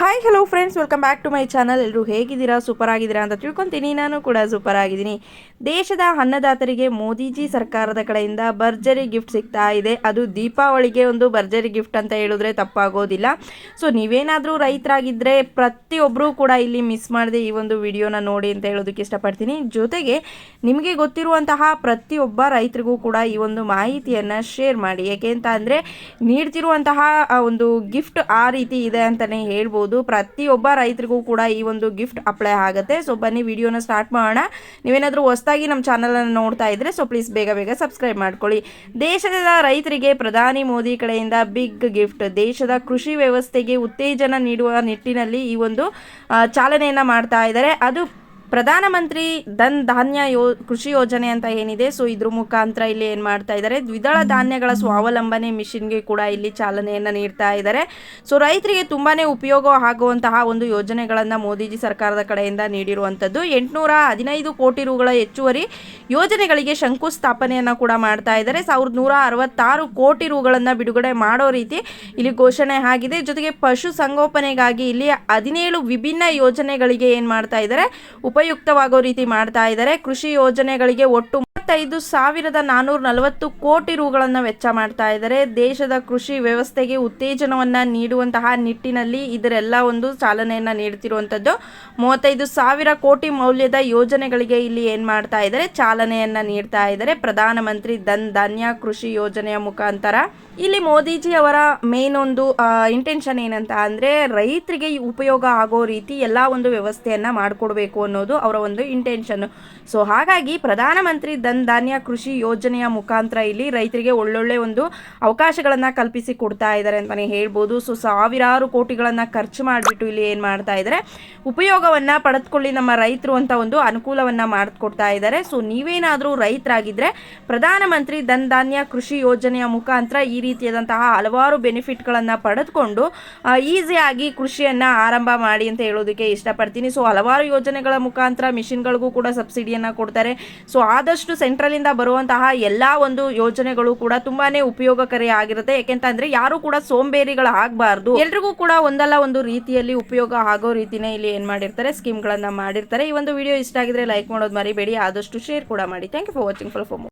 Hi hello friends welcome back to my channel ಎಲ್ಲರೂ ಹೇಗಿದ್ದೀರಾ? Super ಆಗಿದ್ದೀರಾ ಅಂತ ತಿಳ್ಕೊತೀನಿ. ನಾನು ಕೂಡ ಸೂಪರ್ ಆಗಿದ್ದೀನಿ. ದೇಶದ ಅನ್ನದಾತರಿಗೆ ಮೋದಿಜಿ ಸರ್ಕಾರದ ಕಡೆಯಿಂದ ಭರ್ಜರಿ ಗಿಫ್ಟ್ ಸಿಗ್ತಾ ಇದೆ. ಅದು ದೀಪಾವಳಿಗೆ ಒಂದು ಭರ್ಜರಿ ಗಿಫ್ಟ್ ಅಂತ ಹೇಳಿದ್ರೆ ತಪ್ಪಾಗೋದಿಲ್ಲ. ಸೊ ನೀವೇನಾದರೂ ರೈತರಾಗಿದ್ದರೆ ಪ್ರತಿಯೊಬ್ಬರೂ ಕೂಡ ಇಲ್ಲಿ ಮಿಸ್ ಮಾಡದೆ ಈ ಒಂದು ವಿಡಿಯೋನ ನೋಡಿ ಅಂತ ಹೇಳೋದಕ್ಕೆ ಇಷ್ಟಪಡ್ತೀನಿ. ಜೊತೆಗೆ ನಿಮಗೆ ಗೊತ್ತಿರುವಂತಹ ಪ್ರತಿಯೊಬ್ಬ ರೈತರಿಗೂ ಕೂಡ ಈ ಒಂದು ಮಾಹಿತಿಯನ್ನು ಶೇರ್ ಮಾಡಿ. ಏಕೆ ಅಂತ ಅಂದರೆ, ನೀಡ್ತಿರುವಂತಹ ಒಂದು ಗಿಫ್ಟ್ ಆ ರೀತಿ ಇದೆ ಅಂತಲೇ ಹೇಳ್ಬೋದು. ಪ್ರತಿಯೊಬ್ಬ ರೈತರಿಗೂ ಕೂಡ ಈ ಒಂದು ಗಿಫ್ಟ್ ಅಪ್ಲೈ ಆಗುತ್ತೆ. ಸೊ ಬನ್ನಿ, ವಿಡಿಯೋನ ಸ್ಟಾರ್ಟ್ ಮಾಡೋಣ. ನೀವೇನಾದರೂ ಹೊಸದಾಗಿ ನಮ್ಮ ಚಾನಲನ್ನು ನೋಡ್ತಾ ಇದ್ದರೆ ಸೊ ಪ್ಲೀಸ್ ಬೇಗ ಬೇಗ ಸಬ್ಸ್ಕ್ರೈಬ್ ಮಾಡ್ಕೊಳ್ಳಿ. ದೇಶದ ರೈತರಿಗೆ ಪ್ರಧಾನಿ ಮೋದಿ ಕಡೆಯಿಂದ ಬಿಗ್ ಗಿಫ್ಟ್ ದೇಶದ ಕೃಷಿ ವ್ಯವಸ್ಥೆಗೆ ಉತ್ತೇಜನ ನೀಡುವ ನಿಟ್ಟಿನಲ್ಲಿ ಈ ಒಂದು ಚಾಲನೆಯನ್ನು ಮಾಡ್ತಾ ಇದ್ದಾರೆ. ಅದು ಪ್ರಧಾನಮಂತ್ರಿ ಧನ್ ಧಾನ್ಯ ಯೋ, ಕೃಷಿ ಯೋಜನೆ ಅಂತ ಏನಿದೆ, ಸೊ ಇದ್ರ ಮುಖಾಂತರ ಇಲ್ಲಿ ಏನು ಮಾಡ್ತಾ ಇದ್ದಾರೆ ದ್ವಿದಳ ಧಾನ್ಯಗಳ ಸ್ವಾವಲಂಬನೆ ಮಿಷನ್ಗೆ ಕೂಡ ಇಲ್ಲಿ ಚಾಲನೆಯನ್ನು ನೀಡ್ತಾ ಇದ್ದಾರೆ ಸೊ ರೈತರಿಗೆ ತುಂಬಾ ಉಪಯೋಗ ಆಗುವಂತಹ ಒಂದು ಯೋಜನೆಗಳನ್ನು ಮೋದಿಜಿ ಸರ್ಕಾರದ ಕಡೆಯಿಂದ ನೀಡಿರುವಂಥದ್ದು. ಎಂಟುನೂರ ಹದಿನೈದು ಕೋಟಿ ರುಗಳ ಹೆಚ್ಚುವರಿ ಯೋಜನೆಗಳಿಗೆ ಶಂಕುಸ್ಥಾಪನೆಯನ್ನ ಕೂಡ ಮಾಡ್ತಾ ಇದ್ದಾರೆ ಸಾವಿರದ ನೂರ ಅರವತ್ತಾರು ಕೋಟಿ ರುಗಳನ್ನು ಬಿಡುಗಡೆ ಮಾಡೋ ರೀತಿ ಇಲ್ಲಿ ಘೋಷಣೆ ಆಗಿದೆ. ಜೊತೆಗೆ ಪಶು ಸಂಗೋಪನೆಗಾಗಿ ಇಲ್ಲಿ ಹದಿನೇಳು ವಿಭಿನ್ನ ಯೋಜನೆಗಳಿಗೆ ಏನು ಮಾಡ್ತಾ ಇದ್ದಾರೆ ಉಪಯುಕ್ತವಾಗೋ ರೀತಿ ಮಾಡ್ತಾ ಇದ್ದಾರೆ. ಕೃಷಿ ಯೋಜನೆಗಳಿಗೆ ಒಟ್ಟು ಮೂವತ್ತೈದು ಸಾವಿರದ ನಾನ್ನೂರ ನಲವತ್ತು ಕೋಟಿ ರುಗಳನ್ನು ವೆಚ್ಚ ಮಾಡ್ತಾ ಇದ್ದಾರೆ. ದೇಶದ ಕೃಷಿ ವ್ಯವಸ್ಥೆಗೆ ಉತ್ತೇಜನವನ್ನು ನೀಡುವಂತಹ ನಿಟ್ಟಿನಲ್ಲಿ ಇದರೆಲ್ಲ ಒಂದು ಚಾಲನೆಯನ್ನ ನೀಡ್ತಿರುವಂಥದ್ದು ಮೂವತ್ತೈದು ಸಾವಿರ ಕೋಟಿ ಮೌಲ್ಯದ ಯೋಜನೆಗಳಿಗೆ ಇಲ್ಲಿ ಏನು ಮಾಡ್ತಾ ಇದ್ದಾರೆ? ಚಾಲನೆಯನ್ನ ನೀಡ್ತಾ ಇದ್ದಾರೆ ಪ್ರಧಾನಮಂತ್ರಿ ಧನ್ ಧಾನ್ಯ ಕೃಷಿ ಯೋಜನೆಯ ಮುಖಾಂತರ. ಇಲ್ಲಿ ಮೋದಿಜಿ ಅವರ ಮೇನ್ ಒಂದು ಇಂಟೆನ್ಷನ್ ಏನಂತ ಅಂದ್ರೆ ರೈತರಿಗೆ ಉಪಯೋಗ ಆಗೋ ರೀತಿ ಎಲ್ಲ ಒಂದು ವ್ಯವಸ್ಥೆಯನ್ನ ಮಾಡಿಕೊಡ್ಬೇಕು ಅನ್ನೋದು ಅವರ ಒಂದು ಇಂಟೆನ್ಷನ್ ಸೊ ಹಾಗಾಗಿ ಪ್ರಧಾನಮಂತ್ರಿ ಧನ್ ಧಾನ್ಯ ಕೃಷಿ ಯೋಜನೆಯ ಮುಖಾಂತರ ಇಲ್ಲಿ ರೈತರಿಗೆ ಒಳ್ಳೊಳ್ಳೆ ಒಂದು ಅವಕಾಶಗಳನ್ನು ಕಲ್ಪಿಸಿ ಕೊಡ್ತಾ ಇದ್ದಾರೆ ಅಂತಾನೆ ಹೇಳ್ಬೋದು. ಸೊ ಸಾವಿರಾರು ಕೋಟಿಗಳನ್ನು ಖರ್ಚು ಮಾಡಿಬಿಟ್ಟು ಇಲ್ಲಿ ಏನು ಮಾಡ್ತಾ ಇದ್ದಾರೆ ಉಪಯೋಗವನ್ನ ಪಡೆದುಕೊಳ್ಳಿ ನಮ್ಮ ರೈತರು ಅಂತ ಒಂದು ಅನುಕೂಲವನ್ನ ಮಾಡಿಕೊಡ್ತಾ ಇದ್ದಾರೆ ಸೊ ನೀವೇನಾದರೂ ರೈತರಾಗಿದ್ದರೆ ಪ್ರಧಾನಮಂತ್ರಿ ಧನ್ ಧಾನ್ಯ ಕೃಷಿ ಯೋಜನೆಯ ಮುಖಾಂತರ ಈ ರೀತಿಯಾದಂತಹ ಹಲವಾರು ಬೆನಿಫಿಟ್ಗಳನ್ನು ಪಡೆದುಕೊಂಡು ಈಸಿಯಾಗಿ ಕೃಷಿಯನ್ನ ಆರಂಭ ಮಾಡಿ ಅಂತ ಹೇಳೋದಕ್ಕೆ ಇಷ್ಟಪಡ್ತೀನಿ. ಸೊ ಹಲವಾರು ಯೋಜನೆಗಳ ಮುಖಾಂತರ ಮಿಷಿನ್ಗಳಿಗೂ ಕೂಡ ಸಬ್ಸಿಡಿಯನ್ನು ಕೊಡ್ತಾರೆ. ಸೊ ಆದಷ್ಟು ಸೆಂಟ್ರಲಿಂದ ಬರುವಂತಹ ಎಲ್ಲ ಒಂದು ಯೋಜನೆಗಳು ಕೂಡ ತುಂಬಾನೇ ಉಪಯೋಗಕಾರಿ ಆಗಿರುತ್ತೆ. ಯಾಕೆಂತಂದ್ರೆ ಯಾರು ಕೂಡ ಸೋಂಬೇರಿಗಳು ಆಗಬಾರ್ದು. ಎಲ್ರಿಗೂ ಕೂಡ ಒಂದಲ್ಲ ಒಂದು ರೀತಿಯಲ್ಲಿ ಉಪಯೋಗ ಆಗೋ ರೀತಿನೇ ಇಲ್ಲಿ ಏನ್ ಮಾಡಿರ್ತಾರೆ ಸ್ಕೀಮ್ಗಳನ್ನು ಮಾಡಿರ್ತಾರೆ. ಈ ಒಂದು ವಿಡಿಯೋ ಇಷ್ಟ ಆಗಿದ್ರೆ ಲೈಕ್ ಮಾಡೋದು ಮರಿಬೇಡಿ. ಆದಷ್ಟು ಶೇರ್ ಕೂಡ ಮಾಡಿ. Thank you for watching for for